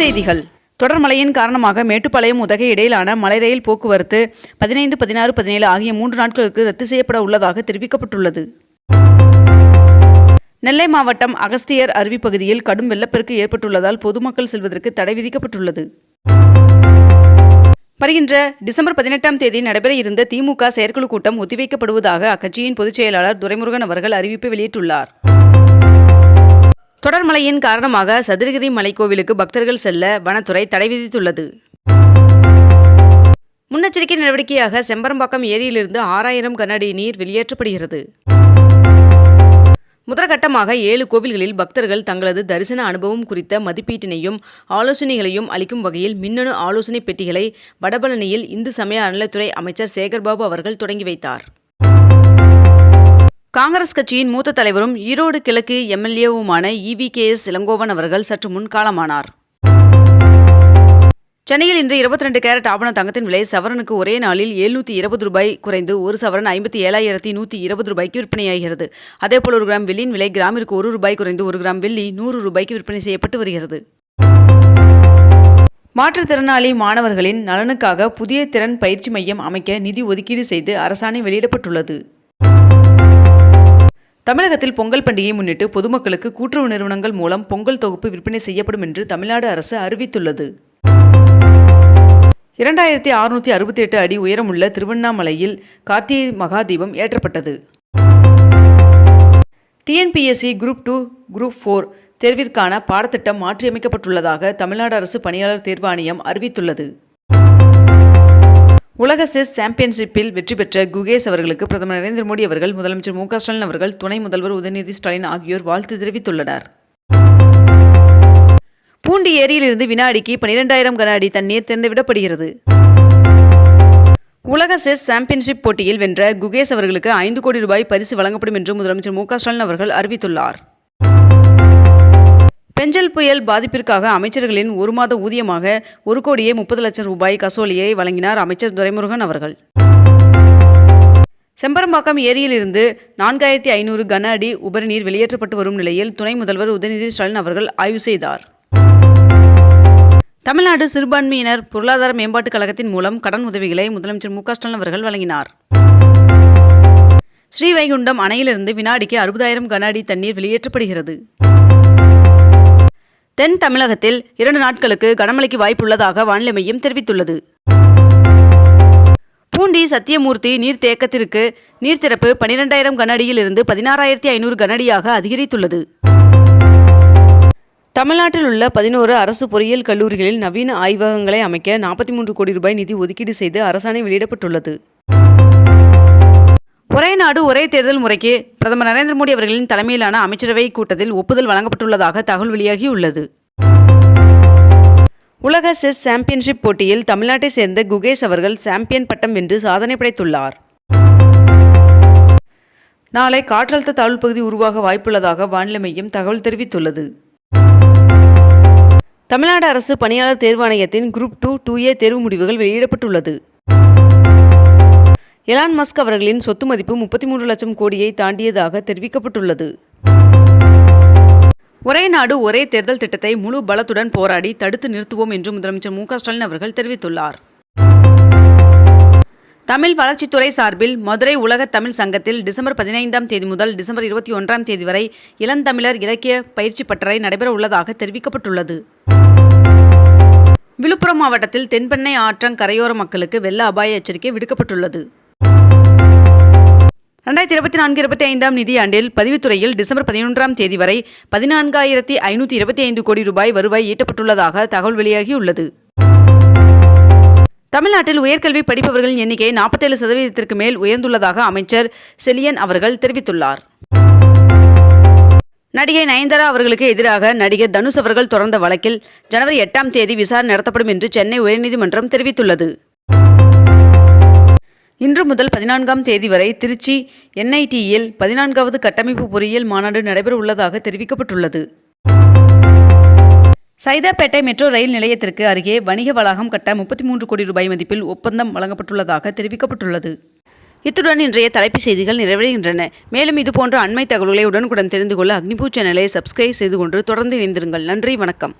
செய்திகள். தொடர் மழையின் காரணமாக மேட்டுப்பாளையம் உதகை இடையிலான மலை ரயில் போக்குவரத்து பதினைந்து பதினாறு பதினேழு ஆகிய மூன்று நாட்களுக்கு ரத்து செய்யப்பட உள்ளதாக தெரிவிக்கப்பட்டுள்ளது. நெல்லை மாவட்டம் அகஸ்தியர் அருவி பகுதியில் கடும் வெள்ளப்பெருக்கு ஏற்பட்டுள்ளதால் பொதுமக்கள் செல்வதற்கு தடை விதிக்கப்பட்டுள்ளது. வருகின்ற டிசம்பர் பதினெட்டாம் தேதி நடைபெற இருந்த திமுக செயற்குழு கூட்டம் ஒத்திவைக்கப்படுவதாக அக்கட்சியின் பொதுச் செயலாளர் துரைமுருகன் அவர்கள் அறிவிப்பு வெளியிட்டுள்ளார். தொடர் மழையின் காரணமாக சதுரகிரி மலைக்கோவிலுக்கு பக்தர்கள் செல்ல வனத்துறை தடை விதித்துள்ளது. முன்னெச்சரிக்கை நடவடிக்கையாக செம்பரம்பாக்கம் ஏரியிலிருந்து ஆறாயிரம் கனஅடி நீர் வெளியேற்றப்படுகிறது. முதற்கட்டமாக ஏழு கோவில்களில் பக்தர்கள் தங்களது தரிசன அனுபவம் குறித்த மதிப்பீட்டினையும் ஆலோசனைகளையும் அளிக்கும் வகையில் மின்னணு ஆலோசனை பெட்டிகளை வடபழனியில் இந்து சமய அறநிலைத்துறை அமைச்சர் சேகர்பாபு அவர்கள் தொடங்கி வைத்தார். காங்கிரஸ் கட்சியின் மூத்த தலைவரும் ஈரோடு கிழக்கு எம்எல்ஏவுமான E V K S Elangovan அவர்கள் சற்று முன் காலமானார் சென்னையில் இன்று இருபத்தி ரெண்டு கேரட் ஆபண தங்கத்தின் விலை சவரனுக்கு ஒரே நாளில் எழுநூற்றி இருபது ரூபாய் குறைந்து ஒரு சவரன் ஐம்பத்தி ஏழாயிரத்தி நூற்றி இருபது ரூபாய்க்கு விற்பனையாகிறது. அதேபோல் ஒரு கிராம் வெள்ளியின் விலை கிராமிற்கு ஒரு ரூபாய் குறைந்து ஒரு கிராம் வெள்ளி நூறு ரூபாய்க்கு விற்பனை செய்யப்பட்டு வருகிறது. மாற்றுத்திறனாளி மாணவர்களின் நலனுக்காக புதிய திறன் பயிற்சி மையம் அமைக்க நிதி ஒதுக்கீடு செய்து அரசாணை வெளியிடப்பட்டுள்ளது. தமிழகத்தில் பொங்கல் பண்டிகையை முன்னிட்டு பொதுமக்களுக்கு கூட்டுறவு நிறுவனங்கள் மூலம் பொங்கல் தொகுப்பு விற்பனை செய்யப்படும் என்று தமிழ்நாடு அரசு அறிவித்துள்ளது. இரண்டாயிரத்தி அறுநூற்றி அறுபத்தி எட்டு அடி உயரமுள்ள திருவண்ணாமலையில் கார்த்திகை மகாதீபம் ஏற்றப்பட்டது. TNPSC group two group four தேர்விற்கான பாடத்திட்டம் மாற்றியமைக்கப்பட்டுள்ளதாக தமிழ்நாடு அரசு பணியாளர் தேர்வாணையம் அறிவித்துள்ளது. உலக செஸ் சாம்பியன்ஷிப்பில் வெற்றி பெற்ற குகேஷ் அவர்களுக்கு பிரதமர் நரேந்திர மோடி அவர்கள் முதலமைச்சர் மு க ஸ்டாலின் அவர்கள் துணை முதல்வர் உதயநிதி ஸ்டாலின் ஆகியோர் வாழ்த்து தெரிவித்துள்ளனர். பூண்டி ஏரியிலிருந்து வினாடிக்கு பனிரெண்டாயிரம் கன அடி தண்ணீர் திறந்துவிடப்படுகிறது. உலக செஸ் சாம்பியன்ஷிப் போட்டியில் வென்ற குகேஷ் அவர்களுக்கு ஐந்து கோடி ரூபாய் பரிசு வழங்கப்படும் என்று முதலமைச்சர் மு க ஸ்டாலின் அவர்கள் அறிவித்துள்ளார். பெஞ்சல் புயல் பாதிப்பிற்காக அமைச்சர்களின் ஒரு மாத ஊதியமாக ஒரு கோடியே முப்பது லட்சம் ரூபாய் கசோலியை வழங்கினார் அமைச்சர் துரைமுருகன் அவர்கள். செம்பரம்பாக்கம் ஏரியிலிருந்து நான்காயிரத்தி ஐநூறு கன அடி உபரிநீர் வெளியேற்றப்பட்டு வரும் நிலையில் துணை முதல்வர் உதயநிதி ஸ்டாலின் அவர்கள் ஆய்வு செய்தார். தமிழ்நாடு சிறுபான்மையினர் பொருளாதார மேம்பாட்டுக் கழகத்தின் மூலம் கடன் உதவிகளை முதலமைச்சர் மு ஸ்டாலின் அவர்கள் வழங்கினார். ஸ்ரீவைகுண்டம் அணையிலிருந்து வினாடிக்கு அறுபதாயிரம் கன அடி தண்ணீர் வெளியேற்றப்படுகிறது. தென் தமிழகத்தில் இரண்டு நாட்களுக்கு கனமழைக்கு வாய்ப்புள்ளதாக வானிலை மையம் தெரிவித்துள்ளது. பூண்டி சத்தியமூர்த்தி நீர்த்தேக்கத்திற்கு நீர்த்திறப்பு பனிரெண்டாயிரம் கனஅடியில் இருந்து பதினாறாயிரத்தி ஐநூறு கனஅடியாக அதிகரித்துள்ளது. தமிழ்நாட்டில் உள்ள பதினோரு அரசு பொறியியல் கல்லூரிகளில் நவீன ஆய்வகங்களை அமைக்க நாற்பத்தி மூன்று கோடி ரூபாய் நிதி ஒதுக்கீடு செய்து அரசாணை வெளியிடப்பட்டுள்ளது. ஒரே நாடு ஒரே தேர்தல் முறைக்கு பிரதமர் நரேந்திர மோடி அவர்களின் தலைமையிலான அமைச்சரவை கூட்டத்தில் ஒப்புதல் வழங்கப்பட்டுள்ளதாக தகவல் வெளியாகியுள்ளது உலக செஸ் சாம்பியன்ஷிப் போட்டியில் தமிழ்நாட்டை சேர்ந்த குகேஷ் அவர்கள் சாம்பியன் பட்டம் வென்று சாதனை படைத்துள்ளார். நாளை காற்றழுத்த தாழ்வு பகுதி உருவாக வாய்ப்புள்ளதாக வானிலை மையம் தகவல் தெரிவித்துள்ளது. தமிழ்நாடு அரசு பணியாளர் தேர்வாணையத்தின் குரூப் டூ டூ ஏ தேர்வு முடிவுகள் வெளியிடப்பட்டுள்ளது. எலான் மஸ்க் அவர்களின் சொத்து மதிப்பு முப்பத்தி மூன்று லட்சம் கோடியை தாண்டியதாக தெரிவிக்கப்பட்டுள்ளது. ஒரே நாடு ஒரே தேர்தல் திட்டத்தை முழு பலத்துடன் போராடி தடுத்து நிறுத்துவோம் என்று முதலமைச்சர் மு ஸ்டாலின் அவர்கள் தெரிவித்துள்ளார். தமிழ் வளர்ச்சித்துறை சார்பில் மதுரை உலக தமிழ் சங்கத்தில் டிசம்பர் பதினைந்தாம் தேதி முதல் டிசம்பர் இருபத்தி ஒன்றாம் தேதி வரை இளந்தமிழர் இலக்கிய பயிற்சி பட்டறை நடைபெற உள்ளதாக தெரிவிக்கப்பட்டுள்ளது. விழுப்புரம் மாவட்டத்தில் தென்பெண்ணை ஆற்றங் கரையோர மக்களுக்கு வெள்ள அபாய எச்சரிக்கை விடுக்கப்பட்டுள்ளது. ரெண்டாயிரத்தி இருபத்தி நான்கு இருபத்தி ஐந்தாம் நிதியாண்டில் பதிவுத்துறையில் டிசம்பர் பதினொன்றாம் தேதி வரை பதினான்காயிரத்தி ஐநூற்றி இருபத்தி ஐந்து கோடி ரூபாய் வருவாய் ஈட்டப்பட்டுள்ளதாக தகவல் வெளியாகியுள்ளது. தமிழ்நாட்டில் உயர்கல்வி படிப்பவர்களின் எண்ணிக்கை நாற்பத்தேழு சதவீதத்திற்கு மேல் உயர்ந்துள்ளதாக அமைச்சர் செலியன் அவர்கள் தெரிவித்துள்ளார். நடிகை நயன்தாரா அவர்களுக்கு எதிராக நடிகர் தனுஷ் அவர்கள் தொடர்ந்த வழக்கில் ஜனவரி எட்டாம் தேதி விசாரணை நடத்தப்படும் என்று சென்னை உயர்நீதிமன்றம் தெரிவித்துள்ளது. இன்று முதல் பதினான்காம் தேதி வரை திருச்சி என்ஐடியில் பதினான்காவது கட்டமைப்பு பொறியியல் மாநாடு நடைபெற உள்ளதாக தெரிவிக்கப்பட்டுள்ளது. சைதாப்பேட்டை மெட்ரோ ரயில் நிலையத்திற்கு அருகே வணிக வளாகம் கட்ட முப்பத்தி மூன்று கோடி ரூபாய் மதிப்பில் ஒப்பந்தம் வழங்கப்பட்டுள்ளதாக தெரிவிக்கப்பட்டுள்ளது. இத்துடன் இன்றைய தலைப்புச் செய்திகள் நிறைவடைகின்றன. மேலும் இதுபோன்ற அண்மை தகவல்களை உடனுக்குடன் தெரிந்து கொள்ள அக்னிபூ சேனலை சப்ஸ்கிரைப் செய்து கொண்டு தொடர்ந்து இணைந்திருங்கள். நன்றி வணக்கம்.